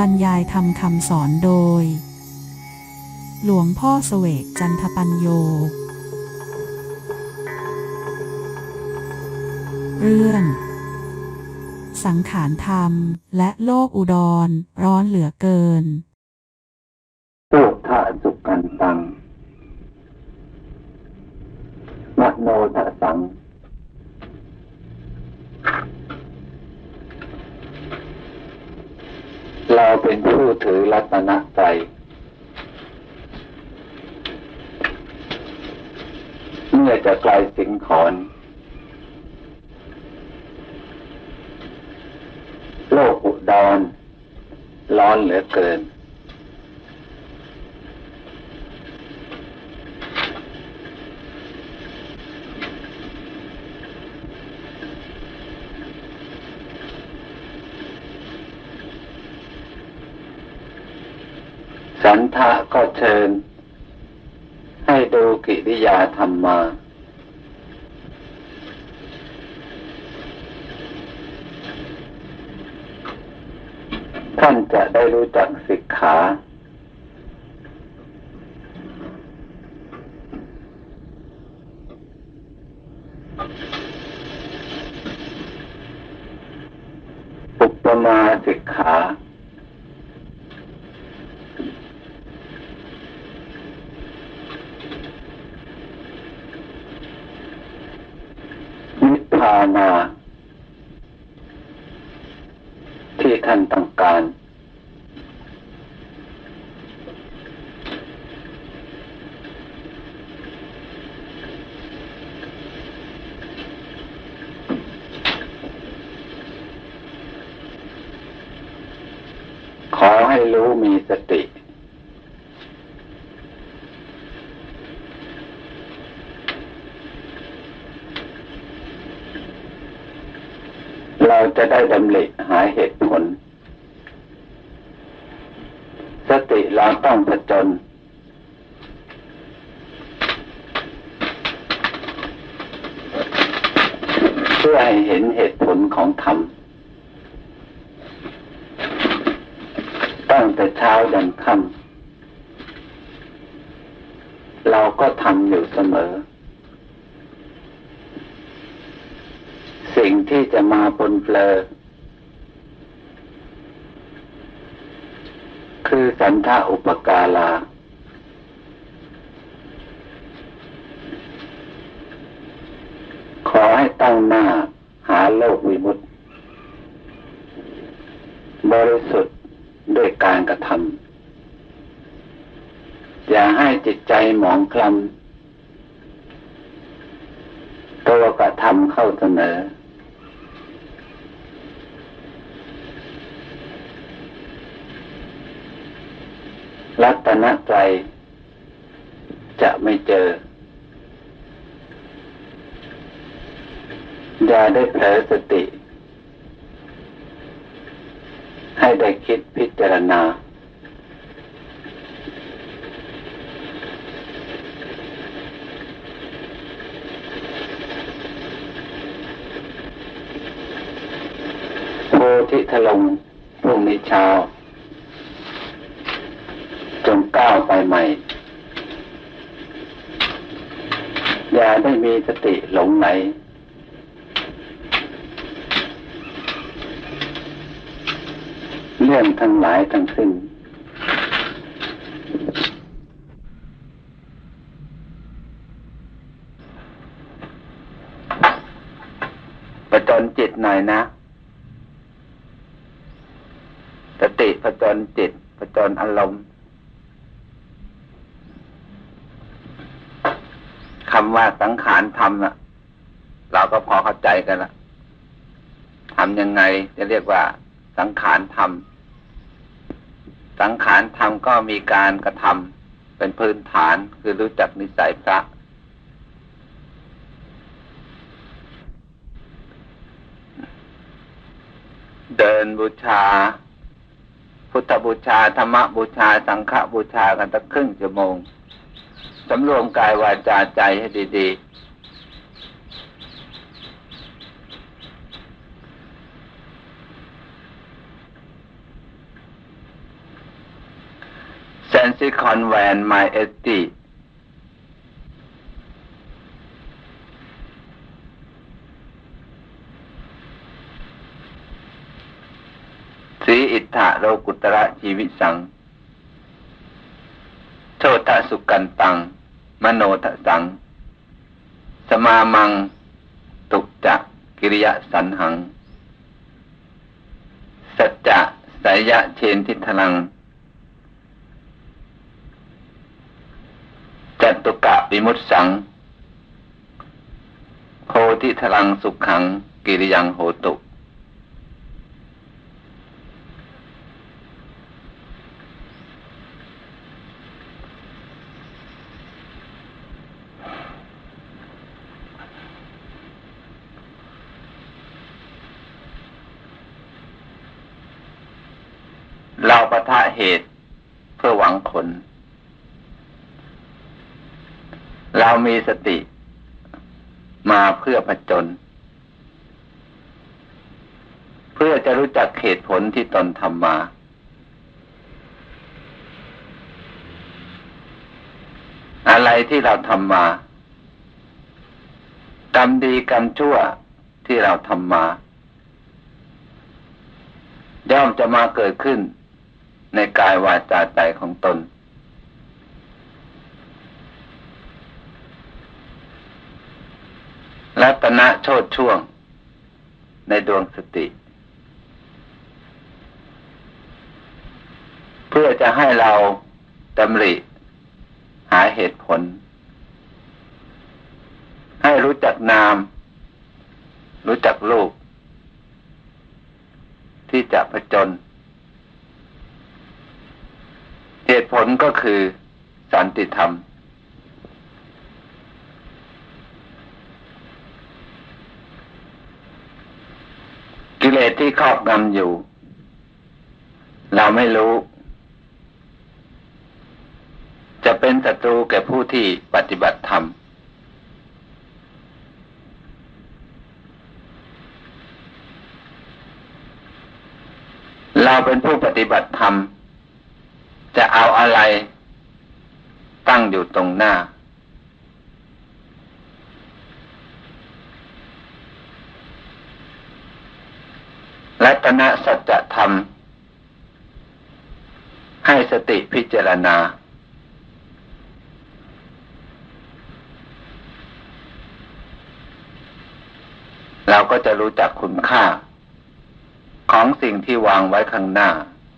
บรรยายทำคำสอนโดย หลวงพ่อเสวกจันทปัญโย เรื่อง สังขารธรรมและโลกอุดรร้อนเหลือเกิน โตทะสุกันตังมโนทะสัง เราเป็นผู้ถือรัตนใจย เมื่อจะไกลสิงขอนโลกอุดรร้อนเหลือเกิน สันทะก็เชิญ ให้ดูกิริยาธรรมมา ท่านจะได้ รู้จักสิกขาอุปมาสิกขานิพพานาที่ท่านต้องการ ขอให้รู้มีสติ เรา จะได้ดำริหาเหตุผล สติเราต้องผจญเพื่อให้เห็นเหตุผลของธรรมตั้งแต่เช้ายันค่ำเราก็ทำอยู่เสมอ สิ่งที่จะมาปนเปลือคือสันทะอุปการาขอให้ตั้งหน้าหาโลกวิมุตติบริสุทธิ์ด้วยการกระทำอย่าให้จิตใจหมองคล้ำตัวกระทำเข้าเสนอ รัตนใจยจะไม่เจอ อย่าได้เผลอสติ ให้ได้คิดพิจารณา โพธิทลงพรุ่งนี้เช้า จงก้าวไปใหม่ อย่าได้ มีสติหลงไหลเรื่องทั้งหลายทั้งสิ้นประจนจิตหน่อยนะ สติผจญจิตผจญอารมณ์คำ ว่าสังขารธรรมน่ะเราก็พอเข้าใจกันละทำยังไงจะเรียกว่า สังขารธรรม สังขารธรรมก็มีการกระทำเป็นพื้นฐานคือรู้จักนิสัยพระ เดินบูชา พุทธบูชา ธรรมบูชา สังฆบูชากันตั้งครึ่งชั่วโมง สำรวมกายวาจาใจให้ดีๆซนซิคอนแวนไมเอสตีสีอิทธะโลกุตระชีวิสังโชตะสุกันตัง มโนทะสัง สมามัง ตุกจักกิริยสันหัง สัจจะสายะเชนทิทลังจตุกะวิมุตสัง โพธิทลังสุขขัง กิริยังโหตุ เราปะทะ เหตุเพื่อหวังผล เรามีสติมาเพื่อผจญเพื่อจะรู้จักเหตุผลที่ตนทำมา อะไรที่เราทำมา กรรมดีกรรมชั่วที่เราทำมาย่อมจะมาเกิดขึ้น ในกายวาจาใจของตน รัตนะโชดช่วง ในดวงสติ เพื่อจะให้เราดำริหาเหตุผล ให้รู้จักนาม รู้จักรูป ที่จะผจญ เหตุผลก็คือสันติธรรม กิเลสที่ครอบงำอยู่ เราไม่รู้ จะเป็นศัตรูแก่ผู้ที่ปฏิบัติธรรมเราเป็นผู้ปฏิบัติธรรม จะเอาอะไร ตั้งอยู่ตรงหน้า รัตนสัจธรรม ให้สติพิจารณา เราก็จะรู้จักคุณค่า ของสิ่งที่วางไว้ข้างหน้า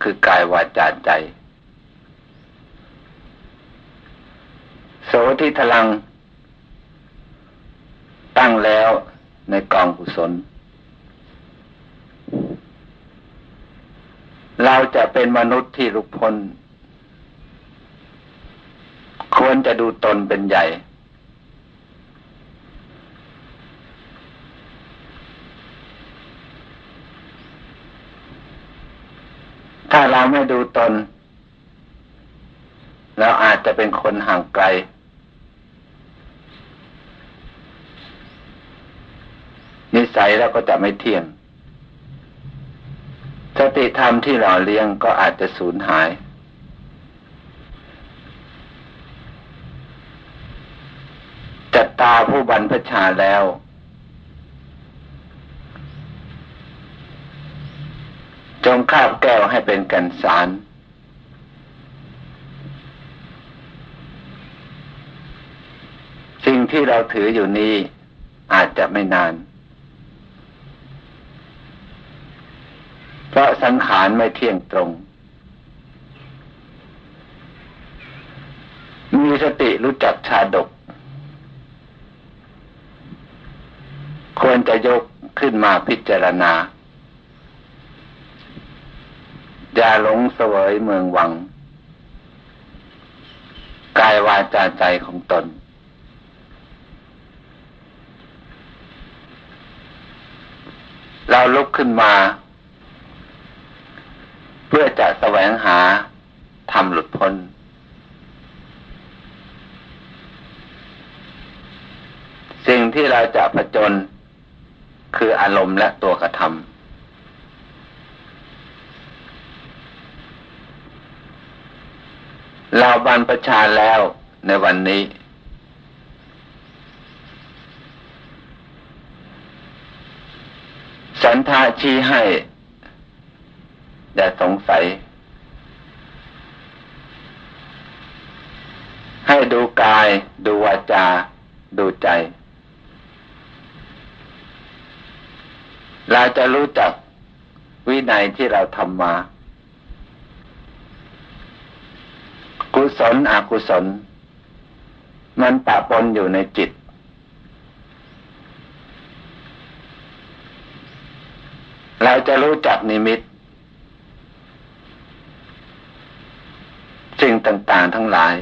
คือกายวาจาใจ โสที่ทลัง ตั้งแล้วในกองกุศล เราจะเป็นมนุษย์ที่ลุกพ้นควรจะดูตนเป็นใหญ่ ถ้าเราไม่ดูตน เราอาจจะเป็นคนห่างไกล นิสัยเราก็จะไม่เที่ยง สติธรรมที่หล่อเลี้ยงก็อาจจะสูญหาย จัตตาผู้บรรพชาแล้ว จงคาบแก้วให้เป็นกันสารสิ่งที่เราถืออยู่นี้อาจจะไม่นาน เพราะสังขารไม่เที่ยงตรง มีสติรู้จักชาดก ควรจะยกขึ้นมาพิจารณา อย่าหลงเสวยเมืองวัง กายวาจาใจของตนเราลุกขึ้นมา พื่อจะแสวงหาทำหลุดพ้น สิ่งที่เราจะผจญคืออารมณ์และตัวกระทำเราบรรพชาแล้วในวันนี้ สันทาชี้ให้ อย่าสงสัย ให้ดูกาย ดูวาจา ดูใจ เราจะรู้จักวินัยที่เราทำมา กุศลอกุศล มันปะปนอยู่ในจิตเราจะรู้จักนิมิต สิ่งต่างๆทั้งหลาย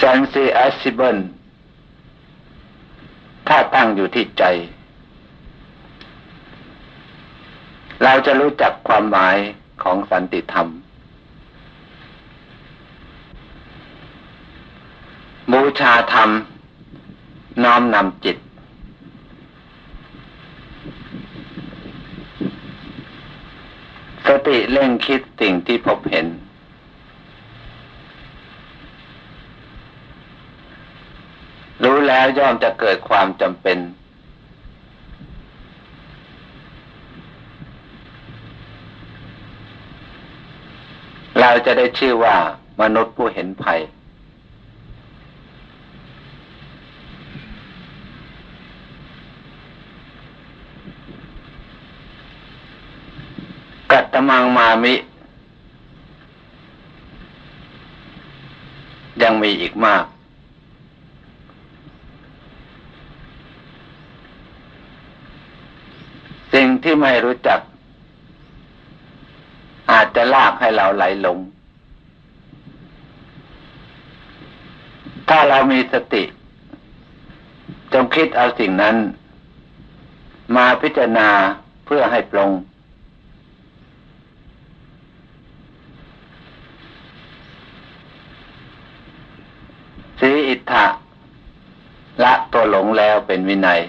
sensible ถ้าตั้งอยู่ที่ใจ เราจะรู้จักความหมายของสันติธรรม บูชาธรรม น้อมนำจิต สติเร่งคิดสิ่งที่พบเห็น รู้แล้วย่อมจะเกิดความจำเป็น เราจะได้ชื่อว่ามนุษย์ผู้เห็นภัย กัตต มังมามิ ยังมีอีกมาก สิ่งที่ไม่รู้จัก อาจจะลากให้เราไหลหลง ถ้าเรามีสติ จงคิดเอาสิ่งนั้น มาพิจารณาเพื่อให้ปรง สี อิทธะละตัวหลงแล้วเป็นวินัย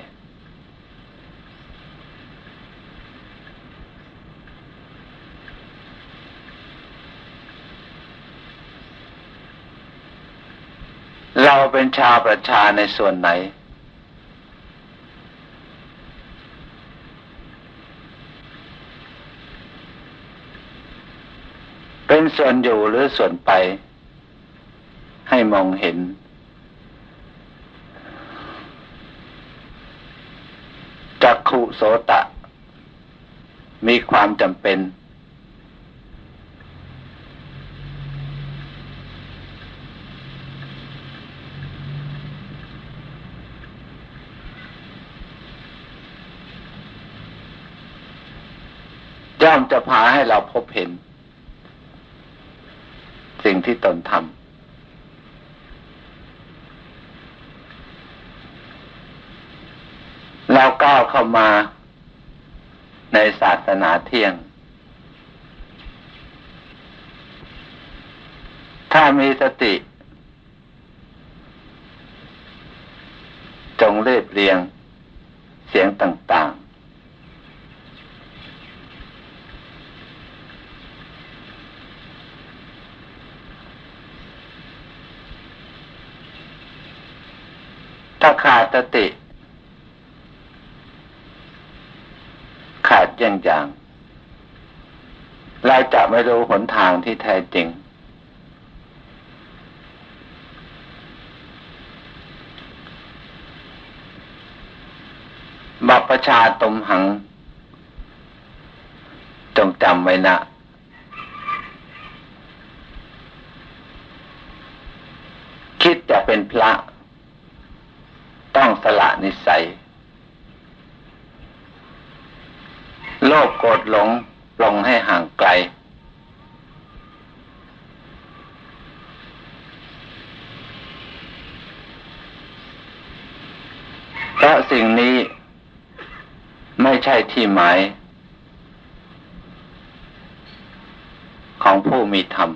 เราเป็นชาวประชาในส่วนไหน เป็นส่วนอยู่หรือส่วนไปให้มองเห็น จักขุโสตะ มีความจำเป็น ย่อมจะพาให้เราพบเห็น สิ่งที่ตนทำ เราก้าวเข้ามาในศาสนาเที่ยง ถ้ามีสติ จงเรียบเรียงเสียงต่าง ๆ ถ้าขาดสติ ขาดอย่างอย่าง เราจะไม่รู้หนทางที่แท้จริง บัพประชาตมหัง จงจำไว้นะคิดจะเป็นพระ ต้องสละนิสัย โล ภโกรธหลงปลงให้ห่างไกล เพราะสิ่งนี้ไม่ใช่ที่หมาย ของผู้มีธรรม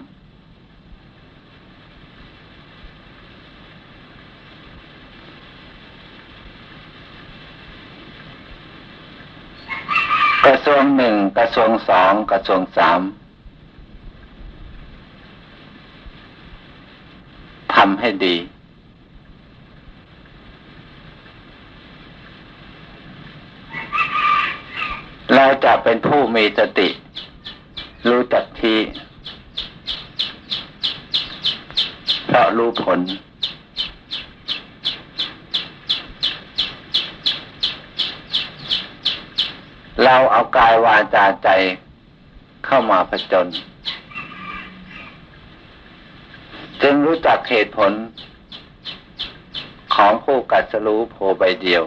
กระทรวงหนึ่งกระทรวงสองกระทรวงสามทำให้ดี เราจะเป็นผู้มีสติ รู้จักที่เพราะรู้ผล เราเอากายวาจาใจเข้ามาผจญจึงรู้จักเหตุผลของผู้กัดสรู้โพใบเดียว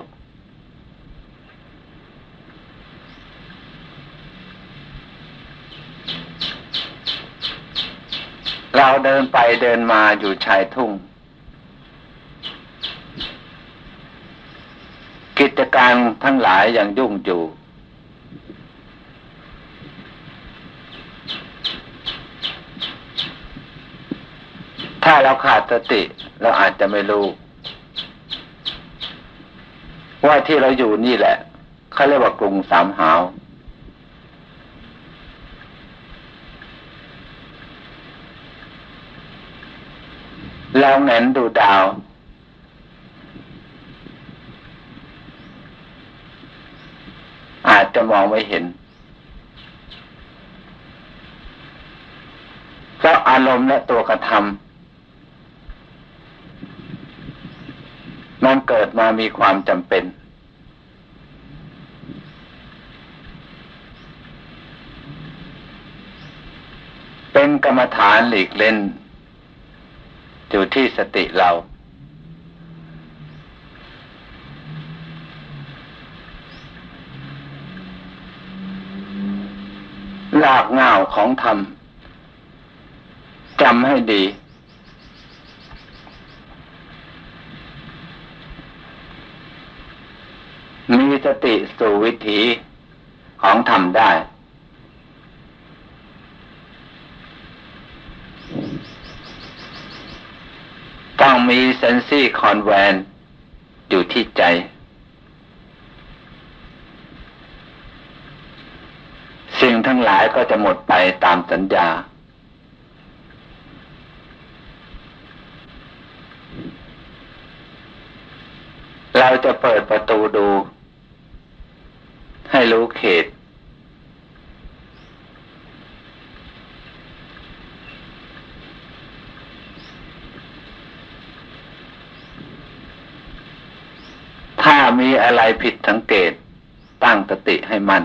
เราเดินไปเดินมาอยู่ชายทุ่ง กิจการทั้งหลายยังยุ่งอยู่ ถ้า เราขาดสติ เราอาจจะไม่รู้ ว่าที่เราอยู่นี่แหละเขาเรียกว่ากรุงสามหาวเราแงนดูดาว อาจจะมองไม่เห็น เพราะอารมณ์และตัวกระทำ มันเกิดมามีความจำเป็น เป็นกรรมฐานหลีกเล่น อยู่ที่สติเรา หลากเงาของธรรมจำให้ดี มีสติสู่วิถีของธรรมได้ ต้องมีเซนซี่คอนแวนอยู่ที่ใจ สิ่งทั้งหลายก็จะหมดไปตามสัญญา เราจะเปิดประตูดู ให้รู้เขต ถ้ามีอะไรผิดสังเกต ตั้งสติให้มั่น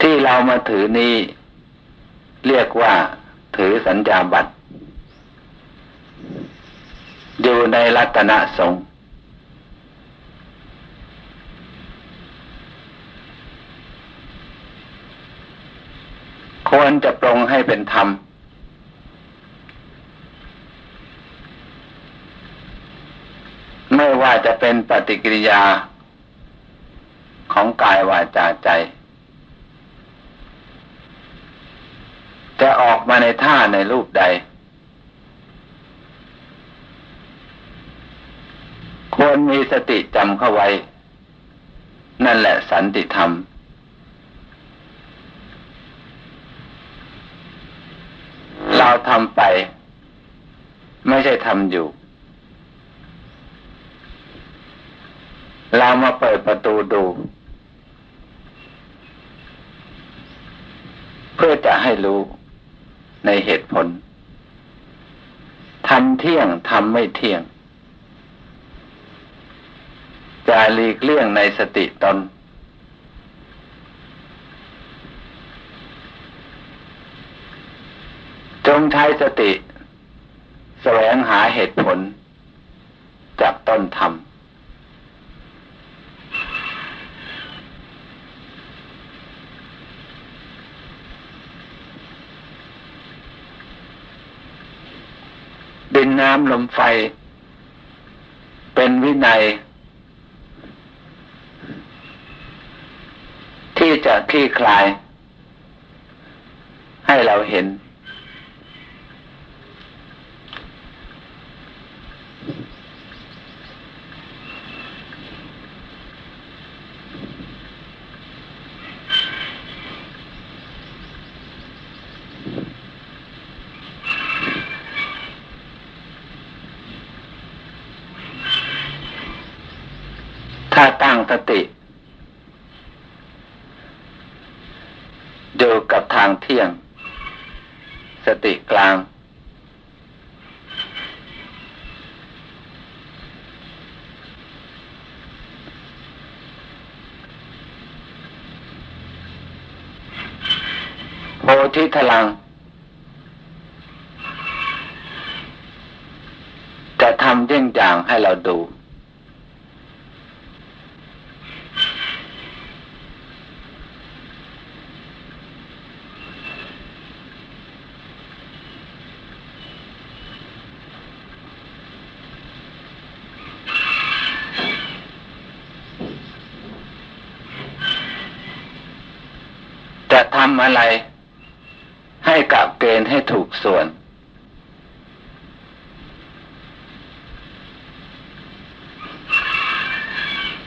ที่เรามาถือนี้ เรียกว่าถือสัญญาบัตรอยู่ในรัตนสงฆ์ ควรจะปรงให้เป็นธรรม ไม่ว่าจะเป็นปฏิกิริยาของกายวาจาใจ จะออกมาในท่าในรูปใด ควรมีสติจำเข้าไว้ นั่นแหละสันติธรรม เราทำไป ไม่ใช่ทำอยู่ เรามาเปิดประตูดู เพื่อจะให้รู้ในเหตุผลทำเที่ยงทำไม่เที่ยงจะหลีกเลี่ยงในสติตน จงใช้สติ แสวงหาเหตุผล จากต้นธรรมดินน้ำลมไฟ เป็นวินัย ที่จะคลี่คลาย ให้เราเห็น ถ้าตั้งสติ อยู่กับทางเที่ยง สติกลาง โพธิพลัง จะทำเยี่ยงอย่างให้เราดู จะ ทำอะไร ให้กับเกณฑ์ให้ถูกส่วน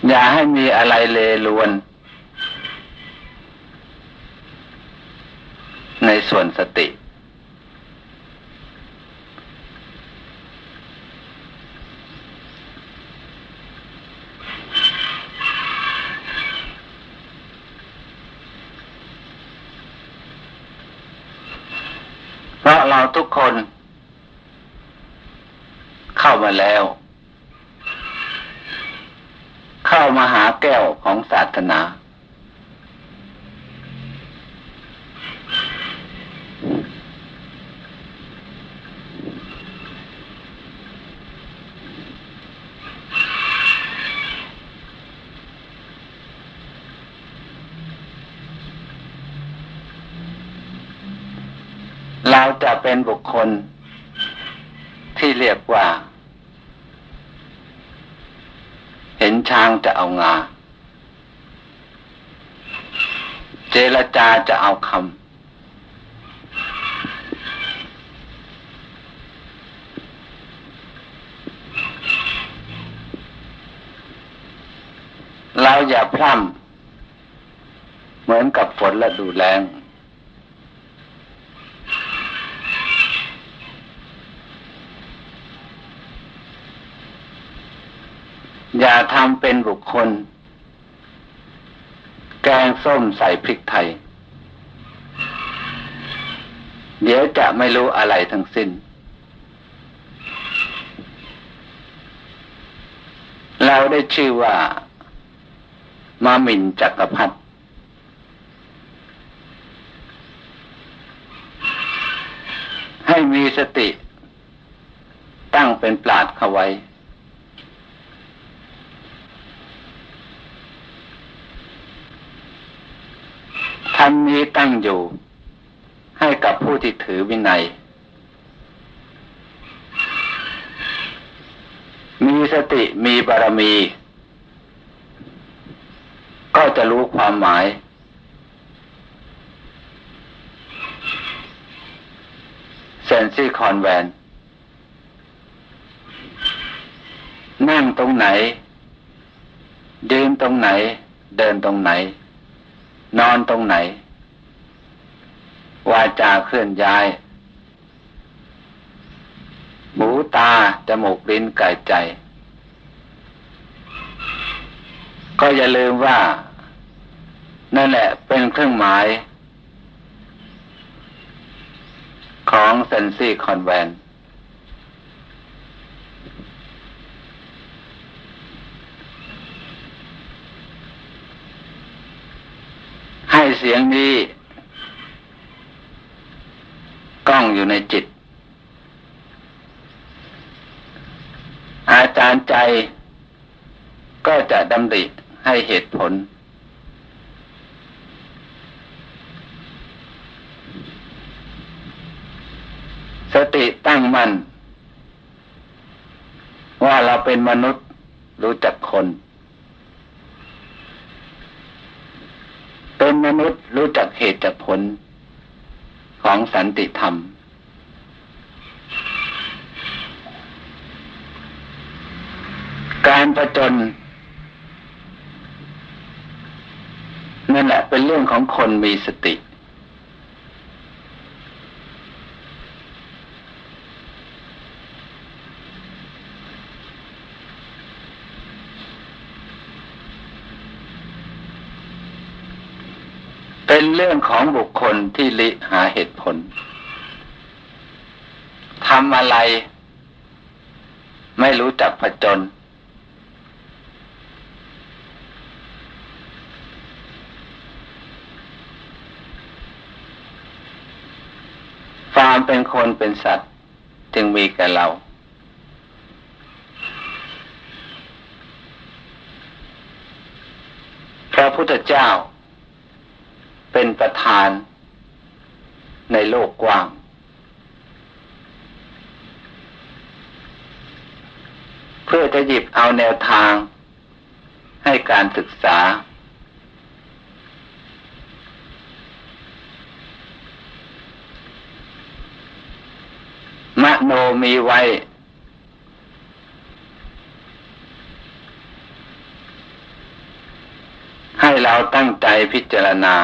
อย่าให้มีอะไรเลลวน ในส่วนสติ เพราะเรา ทุกคน เข้ามาแล้ว เข้ามาหาแก้วของศาสนา เราจะเป็นบุคคลที่เรียกว่า เห็นช้างจะเอางา เจรจาจะเอาคำเราอย่าพร่ำเหมือนกับฝนและดูแรง อย่าทำเป็นบุคคล แกงส้มใส่พริกไทย เดี๋ยวจะไม่รู้อะไรทั้งสิ้น เราได้ชื่อว่ามามินจักรพรรดิให้มีสติ ตั้งเป็นปราดเข้าไว้ ท่านนี้ตั้งอยู่ ให้กับผู้ที่ถือวินัย มีสติมีบารมี ก็จะรู้ความหมาย เซนซี่คอนแวน นั่งตรงไหน ยืนตรงไหน เดินตรงไหน นอนตรงไหน วาจาเคลื่อนย้ายหูตาจมูกลิ้นกายใจ ก็อย่าลืมว่า นั่นแหละเป็นเครื่องหมาย ของเซนซี่คอนแวนให้ เสียงนี้กล้องอยู่ในจิต อาจารย์ใจก็จะดำริให้เหตุผล สติตั้งมั่นว่าเราเป็นมนุษย์รู้จักคน เป็นมนุษย์รู้จักเหตุจักผลของสันติธรรม การประจนนั่นแหละเป็นเรื่องของคนมีสติ ถ เป็นเรื่องของบุคคลที่ลิหาเหตุผลทำอะไร ไม่รู้จักผจญความเป็นคนเป็นสัตว์จึงมีแก่เราพระพุทธเจ้า เป็นประธานในโลกกว้าง เพื่อจะหยิบเอาแนวทางให้การศึกษา มโนมีไว้ ให้เราตั้งใจพิจารณา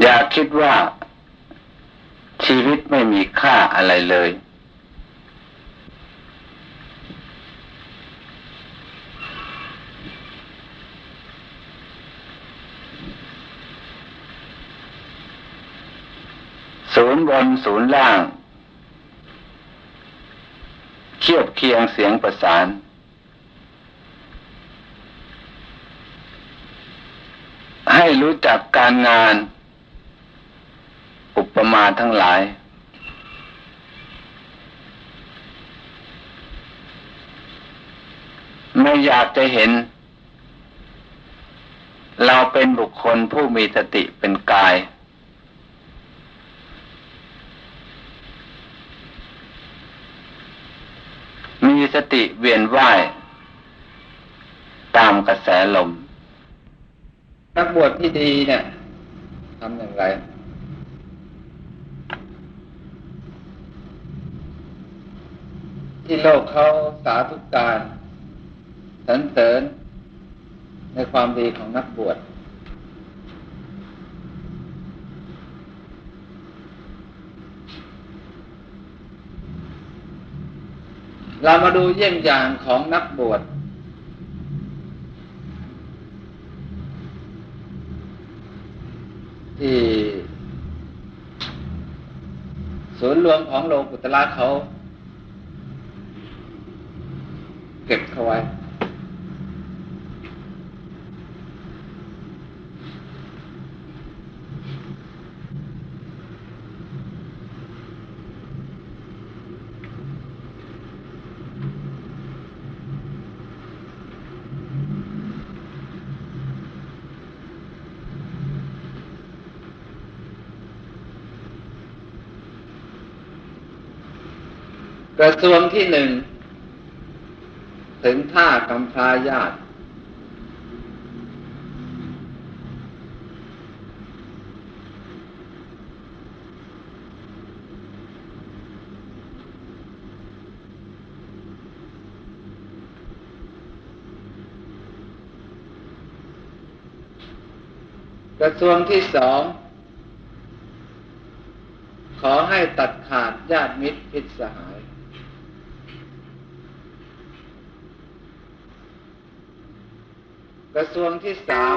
อย่าคิดว่าชีวิตไม่มีค่าอะไรเลย ศูนย์บนศูนย์ล่างเคียบเคียงเสียงประสานให้รู้จักการงาน อุปมาทั้งหลาย ไม่อยากจะเห็น เราเป็นบุคคลผู้มีสติเป็นกาย มีสติเวียนว่ายตามกระแสลม นักบวชที่ดีเนี่ยทำอย่างไร ที่โลกเขาสาธุการสรรเสริญในความดีของนักบวช เรามาดูเยี่ยงอย่างของนักบวช ที่ศูนย์รวมของโลกุตละเขา เก็บเข้าไว้ กระทรวงที่หนึ่ง ถึงท่ากำพาญาติกระทรวงที่สอง ขอให้ตัดขาดญาติมิตรพิษสหาย กระทรวงที่สาม